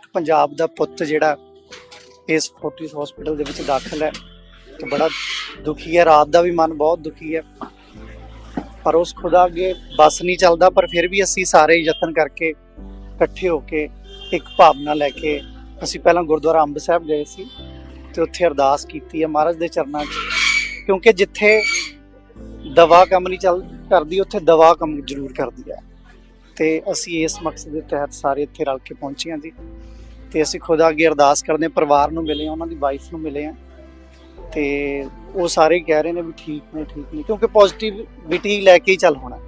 ਇੱਕ ਪੰਜਾਬ ਦਾ ਪੁੱਤ ਜਿਹੜਾ ਇਸ ਫੋਰਟਿਸ ਹਸਪੀਟਲ ਦੇ ਵਿੱਚ ਦਾਖਲ ਹੈ। ਤੇ ਬੜਾ ਦੁਖੀ ਹੈ। ਰਾਤ ਦਾ ਵੀ ਮਨ ਬਹੁਤ ਦੁਖੀ ਹੈ। ਪਰ ਉਸ ਖੁਦਾ ਅੱਗੇ ਬਸ ਨਹੀਂ ਚੱਲਦਾ, ਪਰ ਫਿਰ ਵੀ ਅਸੀਂ ਸਾਰੇ ਯਤਨ ਕਰਕੇ ਇਕੱਠੇ ਹੋ ਕੇ ਇੱਕ ਭਾਵਨਾ ਲੈ ਕੇ ਅਸੀਂ ਪਹਿਲਾਂ ਗੁਰਦੁਆਰਾ ਅੰਬ ਸਾਹਿਬ ਗਏ ਸੀ ਤੇ ਉੱਥੇ ਅਰਦਾਸ ਕੀਤੀ ਹੈ ਮਹਾਰਾਜ ਦੇ ਚਰਨਾਂ 'ਚ। ਕਿਉਂਕਿ ਜਿੱਥੇ ਦਵਾ ਕੰਮ ਨਹੀਂ ਚੱਲ ਕਰਦੀ, ਉੱਥੇ ਦਵਾ ਕੰਮ ਜ਼ਰੂਰ ਕਰਦੀ ਹੈ। ਤੇ ਅਸੀਂ ਇਸ ਮਕਸਦ ਦੇ ਤਹਿਤ ਸਾਰੇ ਇੱਥੇ ਰਲ ਕੇ ਪਹੁੰਚੇ ਹਾਂ ਜੀ। ਤੇ ਅਸੀਂ ਖੁਦਾ ਅੱਗੇ ਅਰਦਾਸ ਕਰਦੇ ਹਾਂ, ਪਰਿਵਾਰ ਨੂੰ ਮਿਲੇ ਹਾਂ, ਉਹਨਾਂ ਦੀ ਵਾਈਫ ਨੂੰ ਮਿਲੇ ਹਾਂ। ਤੇ ਉਹ ਸਾਰੇ ਕਹਿ ਰਹੇ ਨੇ ਵੀ ਠੀਕ ਨੇ ਠੀਕ ਨੇ, ਕਿਉਂਕਿ ਪੋਜ਼ਿਟਿਵਿਟੀ ਲੈ ਕੇ ਹੀ ਚੱਲ ਹੋਣਾ।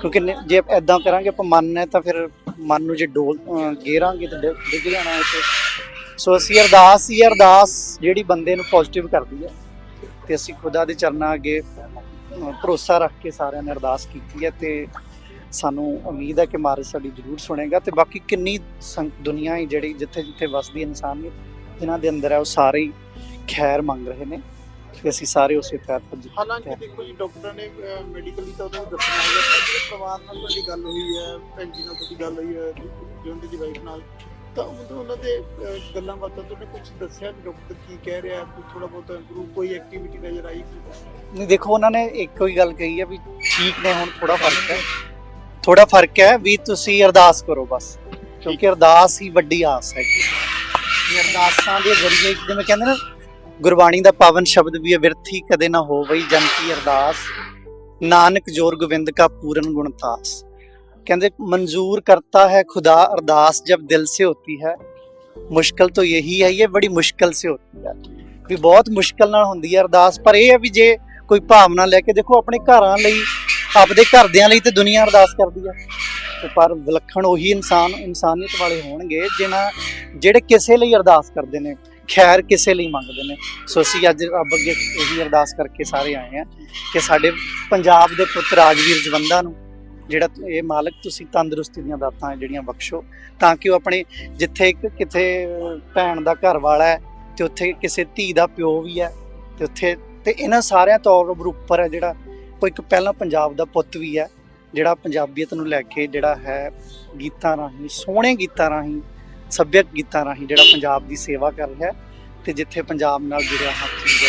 ਕਿਉਂਕਿ ਜੇ ਐਦਾਂ ਕਰਾਂਗੇ, ਆਪਾਂ ਮਨ ਹੈ ਤਾਂ ਫਿਰ ਮਨ ਨੂੰ ਜੇ ਡੋਲ ਗੇਰਾਂਗੇ ਤਾਂ ਡਿ- ਡਿੱਗ ਜਾਣਾ ਹੈ ਸੋ ਅਸੀਂ ਅਰਦਾਸ ਹੀ ਅਰਦਾਸ ਜਿਹੜੀ ਬੰਦੇ ਨੂੰ ਪੋਜ਼ਿਟਿਵ ਕਰਦੀ ਹੈ। ਤੇ ਅਸੀਂ ਖੁਦਾ ਦੇ ਚਰਨਾਂ ਅੱਗੇ ਭਰੋਸਾ ਰੱਖ ਕੇ ਸਾਰਿਆਂ ਨੇ ਅਰਦਾਸ ਕੀਤੀ ਹੈ ਤੇ ਸਾਨੂੰ ਉਮੀਦ ਹੈ ਕਿ ਮਹਾਰਾਜ ਸਾਡੀ ਜ਼ਰੂਰ ਸੁਣੇਗਾ ਤੇ ਬਾਕੀ ਕਿੰਨੀ ਦੁਨੀਆ ਹੈ ਜਿਹੜੀ ਜਿੱਥੇ ਜਿੱਥੇ ਵਸਦੀ ਹੈ ਇਨਸਾਨੀਅਤ ਜਿਨ੍ਹਾਂ ਦੇ ਅੰਦਰ ਹੈ ਉਹ ਸਾਰੇ ਹੀ ਖੈਰ ਮੰਗ ਰਹੇ ਨੇ ਤੇ ਅਸੀਂ ਸਾਰੇ ਉਸੇ ਤਹਿਤ ਭੱਜ- ਹਾਲਾਂਕਿ ਦੇਖੋ ਜੀ ਡਾਕਟਰਾਂ ਨੇ ਮੈਡੀਕਲੀ ਤਾਂ ਉਹਨੂੰ ਦੱਸਣਾ ਹੋਗਾ ਪਰ ਜਿਹੜੇ ਪਰਿਵਾਰ ਨਾਲ ਤੁਹਾਡੀ ਗੱਲ ਹੋਈ ਹੈ ਭੈਣ ਜੀ ਨਾਲ ਤੁਹਾਡੀ ਗੱਲ ਹੋਈ ਹੈ ਜੋਨ ਦੀ ਵਾਈਫ ਨਾਲ ਤਾਂ ਉਦੋਂ ਉਹਨਾਂ ਦੇ ਗੱਲਾਂ ਬਾਤਾਂ ਤੋਂ ਕੁਝ ਦੱਸਿਆ ਡਾਕਟਰ ਕੀ ਕਹਿ ਰਿਹਾ ਕੋਈ ਥੋੜਾ ਬਹੁਤ ਇੰਪਰੂਵ ਕੋਈ ਐਕਟੀਵਿਟੀ ਨਜ਼ਰ ਆਈ? ਨਹੀਂ ਦੇਖੋ ਉਹਨਾਂ ਨੇ ਇੱਕੋ ਹੀ ਗੱਲ ਕਹੀ ਹੈ ਵੀ ਠੀਕ ਨੇ ਹੁਣ ਥੋੜਾ ਫ਼ਰਕ ਹੈ। ਥੋੜਾ ਫ਼ਰਕ ਹੈ ਵੀ ਤੁਸੀਂ ਅਰਦਾਸ ਕਰੋ ਬਸ ਕਿਉਂਕਿ ਅਰਦਾਸ ਹੀ ਵੱਡੀ ਆਸ ਹੈ। ਕਿ ਅਰਦਾਸਾਂ ਦੇ ਜ਼ਰੀਏ ਜਿਵੇਂ ਕਹਿੰਦੇ ਨਾ ਗੁਰਬਾਣੀ ਦਾ ਪਾਵਨ ਸ਼ਬਦ ਵੀ ਹੈ ਵਿਰਥੀ ਕਦੇ ਨਾ ਹੋਵਈ ਜਨ ਕੀ ਅਰਦਾਸ। ਨਾਨਕ ਜੋਰ ਗੋਬਿੰਦ ਕਾ ਪੂਰਨ ਗੁਣਤਾਸ ਕਹਿੰਦੇ ਮਨਜ਼ੂਰ ਕਰਤਾ ਹੈ ਖੁਦਾ ਅਰਦਾਸ ਜਬ ਦਿਲ ਸੇ ਹੋਤੀ ਹੈ। ਮੁਸ਼ਕਲ ਤਾਂ ਯਹੀ ਹੈ ਇਹ ਬੜੀ ਮੁਸ਼ਕਲ ਸੇ ਹੋਤੀ ਹੈ। ਵੀ ਬਹੁਤ ਮੁਸ਼ਕਲ ਨਾਲ ਹੁੰਦੀ ਹੈ ਅਰਦਾਸ ਪਰ ਇਹ ਹੈ ਵੀ ਜੇ ਕੋਈ ਭਾਵਨਾ ਲੈ ਕੇ ਦੇਖੋ ਆਪਣੇ ਘਰਾਂ ਲਈ ਆਪਦੇ ਘਰਦਿਆਂ ਲਈ ਤੇ ਦੁਨੀਆ ਅਰਦਾਸ ਕਰਦੀ ਹੈ ਤੇ ਪਰ ਵਿਲੱਖਣ ਉਹੀ ਇਨਸਾਨ, ਇਨਸਾਨੀਅਤ ਵਾਲੇ ਹੋਣਗੇ ਜਿਨ੍ਹਾਂ ਜਿਹੜੇ ਕਿਸੇ ਲਈ ਅਰਦਾਸ ਕਰਦੇ ਨੇ, ਖੈਰ ਕਿਸੇ ਲਈ ਮੰਗਦੇ ਨੇ। ਸੋ ਅਸੀਂ ਅੱਜ ਰੱਬ ਅੱਗੇ ਇਹੀ ਅਰਦਾਸ ਕਰਕੇ ਸਾਰੇ ਆਏ ਹਾਂ ਕਿ ਸਾਡੇ ਪੰਜਾਬ ਦੇ ਪੁੱਤ ਰਾਜਵੀਰ ਜਵੰਦਾ ਨੂੰ, ਜਿਹੜਾ ਇਹ ਮਾਲਕ ਤੁਸੀਂ ਤੰਦਰੁਸਤੀ ਦੀਆਂ ਦਾਤਾਂ ਜਿਹੜੀਆਂ ਬਖਸ਼ੋ, ਤਾਂ ਕਿ ਉਹ ਆਪਣੇ ਜਿੱਥੇ ਇੱਕ ਕਿਤੇ ਭੈਣ ਦਾ ਘਰ ਵਾਲਾ ਹੈ ਤੇ ਉੱਥੇ ਕਿਸੇ ਧੀ ਦਾ ਪਿਓ ਵੀ ਹੈ ਤੇ ਉੱਥੇ ਤੇ ਇਹਨਾਂ ਸਾਰਿਆਂ ਤੌਰ ਉੱਪਰ ਹੈ ਜਿਹੜਾ ਕੋਈ ਇੱਕ ਪਹਿਲਾਂ ਪੰਜਾਬ ਦਾ ਪੁੱਤ ਵੀ ਹੈ, ਜਿਹੜਾ ਪੰਜਾਬੀਅਤ ਨੂੰ ਲੈ ਕੇ ਜਿਹੜਾ ਹੈ ਗੀਤਾਂ ਰਾਹੀਂ, ਸੋਹਣੇ ਗੀਤਾਂ ਰਾਹੀਂ, ਸੱਭਿਅਕ ਗੀਤਾਂ ਰਾਹੀਂ ਜਿਹੜਾ ਪੰਜਾਬ ਦੀ ਸੇਵਾ ਕਰ ਰਿਹਾ ਹੈ ਤੇ ਜਿੱਥੇ ਪੰਜਾਬ ਨਾਲ ਜੁੜਿਆ ਹਰ ਚੀਜ਼ ਹੈ